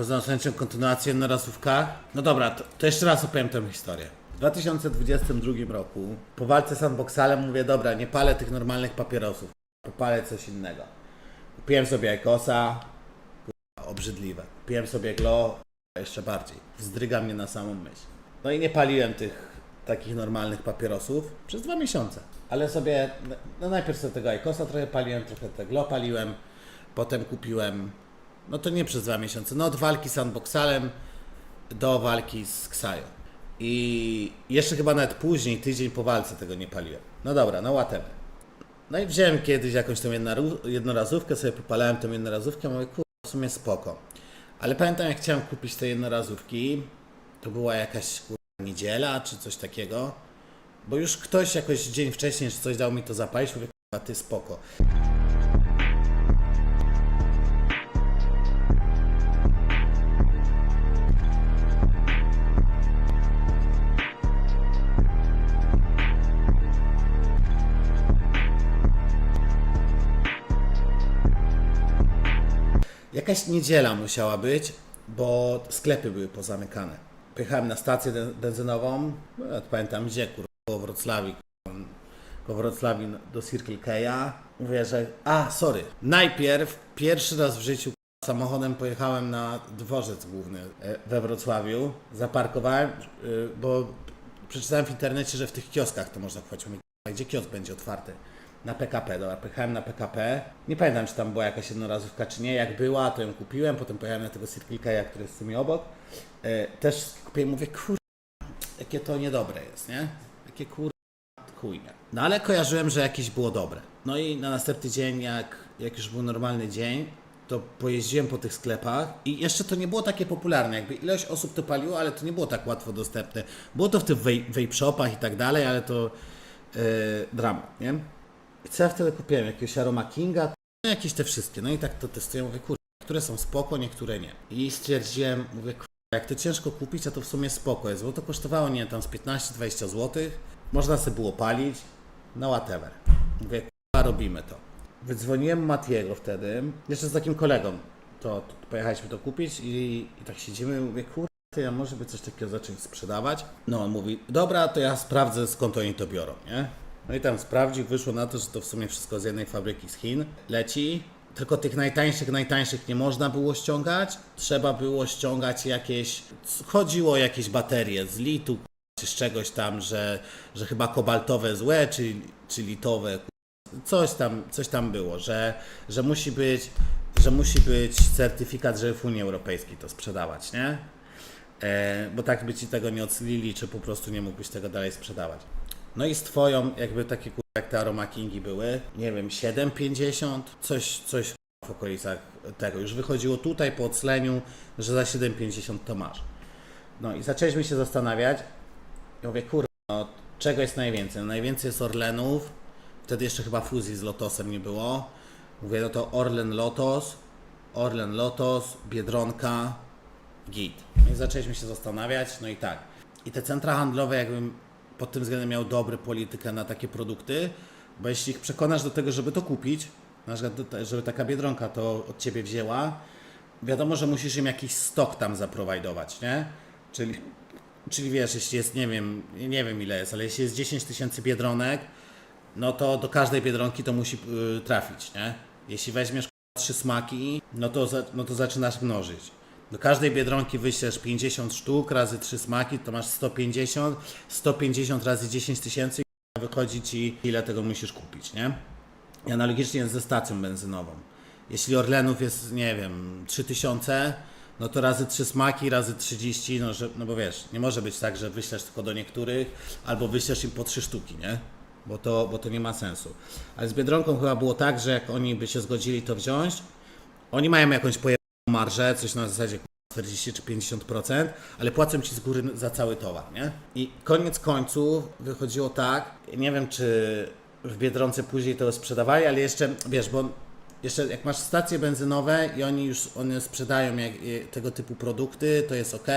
poza kontynuację na razówkach. No dobra, to, to jeszcze raz opowiem tę historię. W 2022 roku po walce z unboxalem mówię, dobra, nie palę tych normalnych papierosów, popalę coś innego. Kupiłem sobie kurwa, obrzydliwe. Kupiłem sobie Glo, jeszcze bardziej. Wzdryga mnie na samą myśl. No i nie paliłem tych takich normalnych papierosów przez dwa miesiące. Ale sobie, no najpierw sobie tego Aikosa trochę paliłem, trochę tego Glo paliłem, potem kupiłem, no to nie przez dwa miesiące, no od walki z unboxalem do walki z Ksajo. I jeszcze chyba nawet później, tydzień po walce tego nie paliłem. No dobra, no whatever. No i wziąłem kiedyś jakąś tą jednorazówkę, sobie popalałem tą jednorazówkę, mówię, kurwa, w sumie spoko. Ale pamiętam, jak chciałem kupić te jednorazówki, to była jakaś kurwa, niedziela czy coś takiego, bo już ktoś jakoś dzień wcześniej czy coś dał mi to zapalić, mówię, kurwa, ty spoko. Jakaś niedziela musiała być, bo sklepy były pozamykane. Pojechałem na stację benzynową, no, nawet pamiętam gdzie, kurwa, koło Wrocławiu, koło Wrocławiu do Circle K'a. Mówię, że, a, sorry, najpierw, pierwszy raz w życiu samochodem pojechałem na dworzec główny e, we Wrocławiu, zaparkowałem, y, bo przeczytałem w internecie, że w tych kioskach to można "Kurwa, gdzie kiosk będzie otwarty? Na PKP, dobra, pojechałem na PKP. Nie pamiętam, czy tam była jakaś jednorazówka, czy nie. Jak była, to ją kupiłem. Potem pojechałem na tego Circle który jest w sumie obok. E, też kupiłem, mówię, kur... jakie to niedobre jest, nie? Jakie kur... chujnie. No ale kojarzyłem, że jakieś było dobre. No i na następny dzień, jak, jak już był normalny dzień, to pojeździłem po tych sklepach i jeszcze to nie było takie popularne. Jakby ilość osób to paliło, ale to nie było tak łatwo dostępne. Było to w tych vape shopach i tak dalej, ale to yy, dramat, nie? I co ja wtedy kupiłem? Jakiegoś Aroma Kinga? No jakieś te wszystkie. No i tak to testuję. Mówię, kurwa, niektóre są spoko, niektóre nie. I stwierdziłem, mówię, kurwa, jak to ciężko kupić, a to w sumie spoko jest, bo to kosztowało, nie wiem, tam z 15-20 zł. Można sobie było palić. No whatever. Mówię, kurwa, robimy to. Wydzwoniłem Matiego wtedy, jeszcze z takim kolegą. To, to pojechaliśmy to kupić i, i tak siedzimy, mówię, kurwa, ty, a może by coś takiego zacząć sprzedawać? No, on mówi, dobra, to ja sprawdzę skąd oni to biorą, nie? No i tam sprawdził, wyszło na to, że to w sumie wszystko z jednej fabryki z Chin leci. Tylko tych najtańszych, najtańszych nie można było ściągać. Trzeba było ściągać jakieś. Chodziło o jakieś baterie z litu, czy z czegoś tam, że, że chyba kobaltowe złe, czy, czy litowe. Coś tam, coś tam było, że, że musi być, że musi być certyfikat, żeby w Unii Europejskiej to sprzedawać, nie? E, bo tak by ci tego nie oclili, czy po prostu nie mógłbyś tego dalej sprzedawać. No i z twoją, jakby takie kurwa, jak te Aroma Kingi były, nie wiem, 7,50, coś, coś w okolicach tego. Już wychodziło tutaj po ocleniu, że za 7,50 to masz. No i zaczęliśmy się zastanawiać. Ja mówię, kurwa, no, czego jest najwięcej? No, najwięcej jest Orlenów, wtedy jeszcze chyba fuzji z Lotosem nie było. Mówię, no to Orlen Lotos, Orlen Lotos, Biedronka, Git. No i zaczęliśmy się zastanawiać, no i tak. I te centra handlowe, jakbym pod tym względem miał dobry politykę na takie produkty, bo jeśli ich przekonasz do tego, żeby to kupić, na przykład, żeby taka biedronka to od ciebie wzięła, wiadomo, że musisz im jakiś stok tam zaprowajdować, nie? Czyli, czyli wiesz, jeśli jest, nie wiem, nie wiem ile jest, ale jeśli jest 10 tysięcy biedronek, no to do każdej biedronki to musi y, trafić, nie? Jeśli weźmiesz trzy smaki, no to, no to zaczynasz mnożyć. Do każdej biedronki wyślesz 50 sztuk razy trzy smaki, to masz 150, 150 razy 10 tysięcy wychodzi ci ile tego musisz kupić, nie? I analogicznie jest ze stacją benzynową. Jeśli Orlenów jest, nie wiem, 3000, no to razy 3 smaki, razy 30, no, że, no bo wiesz, nie może być tak, że wyślesz tylko do niektórych, albo wyślesz im po 3 sztuki, nie? Bo to, bo to nie ma sensu. Ale z Biedronką chyba było tak, że jak oni by się zgodzili to wziąć, oni mają jakąś pojebaną marżę, coś na zasadzie 40 czy 50%, ale płacą ci z góry za cały towar, nie? I koniec końców wychodziło tak, nie wiem czy w Biedronce później to sprzedawali, ale jeszcze, wiesz, bo jeszcze jak masz stacje benzynowe i oni już one sprzedają jak, e, tego typu produkty, to jest ok,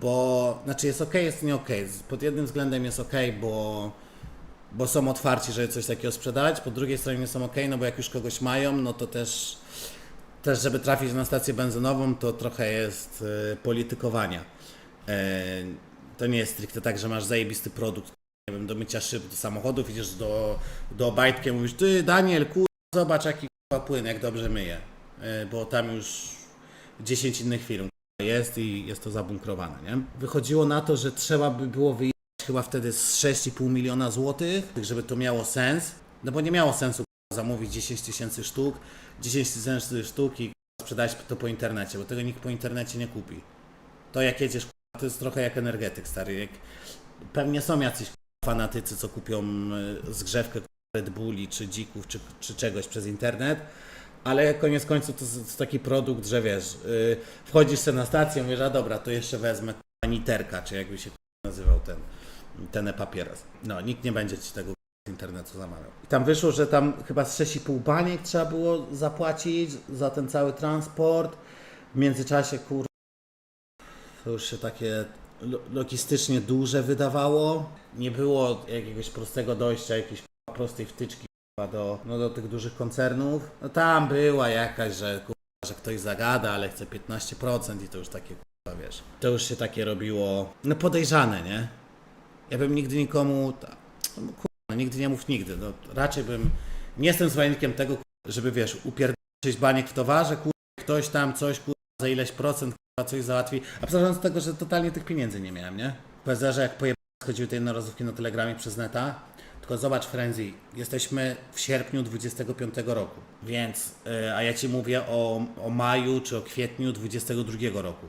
bo, znaczy jest ok, jest nie ok. Pod jednym względem jest ok, bo bo są otwarci, żeby coś takiego sprzedać, po drugiej stronie nie są ok, no bo jak już kogoś mają, no to też też, żeby trafić na stację benzynową, to trochę jest e, politykowania. E, to nie jest stricte tak, że masz zajebisty produkt, nie wiem, do mycia szyb do samochodów, idziesz do, do Obajtki i mówisz, ty Daniel, kur... zobacz jaki kurwa płyn, jak dobrze myje. E, bo tam już 10 innych firm jest i jest to zabunkrowane, nie? Wychodziło na to, że trzeba by było wyjechać chyba wtedy z 6,5 miliona złotych, żeby to miało sens, no bo nie miało sensu zamówić 10 tysięcy sztuk, 10 tysięcy sztuk i sprzedać to po internecie, bo tego nikt po internecie nie kupi. To jak jedziesz, to jest trochę jak energetyk stary, jak pewnie są jacyś fanatycy, co kupią y, zgrzewkę Red Bulli, czy dzików, czy, czy czegoś przez internet, ale koniec końców to jest taki produkt, że wiesz, yy, wchodzisz sobie na stację, mówisz, a dobra, to jeszcze wezmę niterka, czy jakby się nazywał ten, ten e-papieros. No, nikt nie będzie ci tego z internetu zamawiał. I tam wyszło, że tam chyba z 6,5 baniek trzeba było zapłacić za ten cały transport. W międzyczasie, kur... to już się takie lo- logistycznie duże wydawało. Nie było jakiegoś prostego dojścia, jakiejś prostej wtyczki kurwa, do, no, do tych dużych koncernów. No tam była jakaś, że, kurwa, że ktoś zagada, ale chce 15% i to już takie, kurwa, wiesz, to już się takie robiło, no podejrzane, nie? Ja bym nigdy nikomu, ta, no, kurwa, nigdy nie mów nigdy, no raczej bym, nie jestem zwolennikiem tego, żeby wiesz, upierdolić baniek w towarze, kurwa, ktoś tam coś, kurwa, za ileś procent, kurwa, coś załatwi, abstrahując od tego, że totalnie tych pieniędzy nie miałem, nie? Powiedział, że jak pojeb... schodziły te jednorazówki na telegramie przez neta, tylko zobacz Frenzy, jesteśmy w sierpniu 25 roku, więc, yy, a ja Ci mówię o, o maju czy o kwietniu 22 roku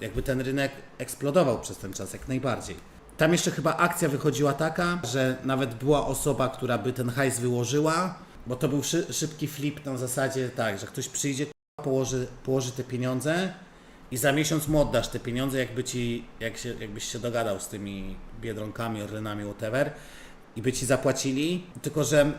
jakby ten rynek eksplodował przez ten czas, jak najbardziej. Tam jeszcze chyba akcja wychodziła taka, że nawet była osoba, która by ten hajs wyłożyła, bo to był szy, szybki flip na zasadzie tak, że ktoś przyjdzie, położy, położy te pieniądze i za miesiąc mu oddasz te pieniądze, jakby ci, jak się, jakbyś się dogadał z tymi biedronkami, orlenami, whatever i by ci zapłacili, tylko że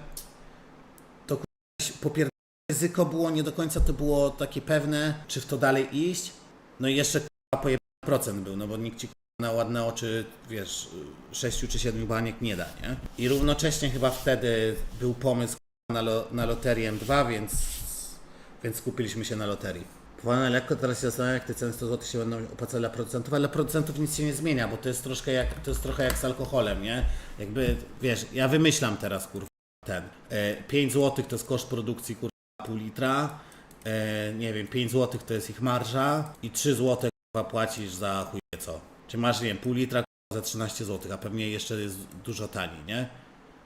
to k***a, popier... ryzyko było nie do końca to było takie pewne, czy w to dalej iść. No i jeszcze k***a, pojeb... procent był, no bo nikt ci na ładne oczy, wiesz, sześciu czy siedmiu baniek nie da, nie? I równocześnie chyba wtedy był pomysł na, lo... na loterię M2, więc, więc skupiliśmy się na loterii. Powolne lekko teraz się zastanawiam, jak te ceny 100 zł się będą opłacały dla producentów, ale dla producentów nic się nie zmienia, bo to jest troszkę jak, to jest trochę jak z alkoholem, nie? Jakby, wiesz, ja wymyślam teraz, kurwa, ten. E, 5 zł to jest koszt produkcji, kurwa, pół litra. E, nie wiem, 5 zł to jest ich marża i 3 zł kurwa, płacisz za chuje co. Czy masz, nie wiem, pół litra za 13 zł, a pewnie jeszcze jest dużo taniej, nie?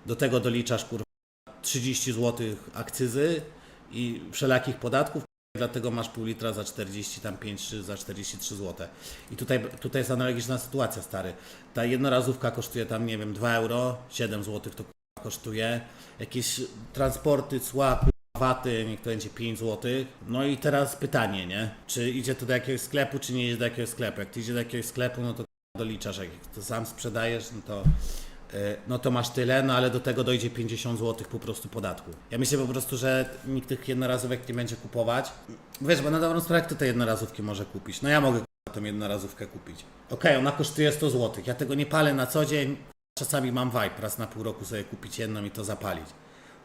Do tego doliczasz kurwa 30 zł akcyzy i wszelakich podatków, dlatego masz pół litra za 45 czy za 43 zł. I tutaj, tutaj jest analogiczna sytuacja, stary. Ta jednorazówka kosztuje tam, nie wiem, 2 euro, 7 zł to kosztuje. Jakieś transporty, cła, niech to będzie 5 zł. No i teraz pytanie, nie? Czy idzie to do jakiegoś sklepu, czy nie idzie do jakiegoś sklepu? Jak ty idzie do jakiegoś sklepu, no to doliczasz, jak to sam sprzedajesz, no to y, no to masz tyle, no ale do tego dojdzie 50 zł po prostu podatku. Ja myślę po prostu, że nikt tych jednorazówek nie będzie kupować. Wiesz, bo na dobrą sprawę kto te jednorazówki może kupić? No ja mogę tą jednorazówkę kupić. Okej, ona kosztuje 100 zł. Ja tego nie palę na co dzień. Czasami mam vibe, raz na pół roku sobie kupić jedną i to zapalić.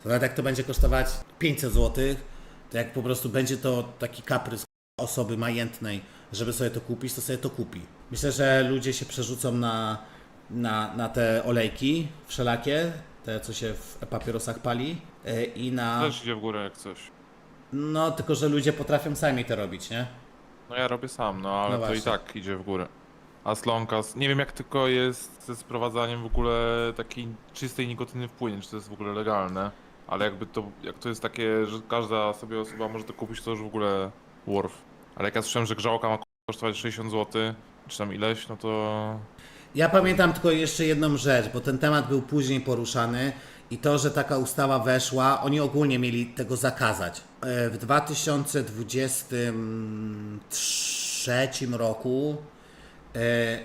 To nawet jak to będzie kosztować 500 zł, to jak po prostu będzie to taki kaprys osoby majętnej, żeby sobie to kupić, to sobie to kupi. Myślę, że ludzie się przerzucą na, na, na te olejki wszelakie, te co się w papierosach pali e, i na... Też idzie w górę jak coś. No, tylko że ludzie potrafią sami to robić, nie? No ja robię sam, no ale No to i tak idzie w górę. A slonkas, nie wiem jak tylko jest ze sprowadzaniem w ogóle takiej czystej nikotyny w płynie, czy to jest w ogóle legalne. Ale jakby to, jak to jest takie, że każda sobie osoba może to kupić, to już w ogóle worth. Ale jak ja słyszałem, że grzałka ma kosztować 60 zł, czy tam ileś, no to... Ja pamiętam tylko jeszcze jedną rzecz, bo ten temat był później poruszany i to, że taka ustawa weszła, oni ogólnie mieli tego zakazać. E, W 2023 roku e,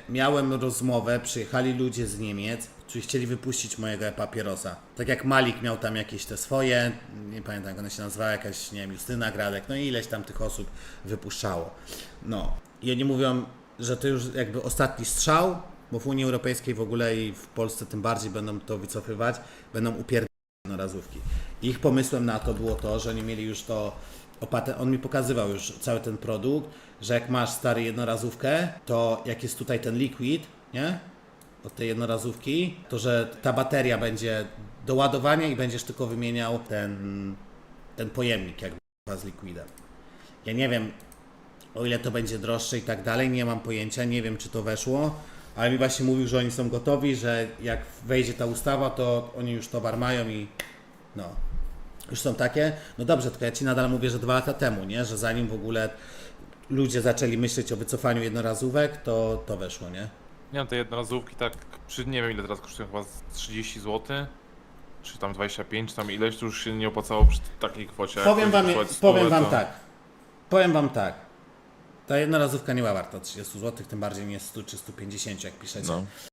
miałem rozmowę, przyjechali ludzie z Niemiec, którzy chcieli wypuścić mojego papierosa. Tak jak Malik miał tam jakieś te swoje, nie pamiętam jak one się nazywała, jakaś, nie wiem, Justyna Gradek, no i ileś tam tych osób wypuszczało. No. I oni mówią, że to już jakby ostatni strzał, bo w Unii Europejskiej w ogóle i w Polsce tym bardziej będą to wycofywać, będą upierdolone razówki. Ich pomysłem na to było to, że oni mieli już to on mi pokazywał już cały ten produkt, że jak masz stary jednorazówkę, to jak jest tutaj ten liquid, nie? Od tej jednorazówki, to że ta bateria będzie do ładowania i będziesz tylko wymieniał ten, ten pojemnik jakby z liquidem. Ja nie wiem, o ile to będzie droższe i tak dalej, nie mam pojęcia, nie wiem czy to weszło, ale mi właśnie mówił, że oni są gotowi, że jak wejdzie ta ustawa, to oni już towar mają i no, już są takie. No dobrze, tylko ja Ci nadal mówię, że dwa lata temu, nie? Że zanim w ogóle ludzie zaczęli myśleć o wycofaniu jednorazówek, to to weszło, nie? Nie wiem, te jednorazówki tak, przy, nie wiem ile teraz kosztują, chyba z 30 zł, czy tam 25, czy tam ileś, to już się nie opłacało przy takiej kwocie. jak Powiem wam, powiem wam to- tak. Powiem wam tak. Ta jednorazówka nie była warta 30 zł, tym bardziej nie 100 czy 150, jak piszecie. No.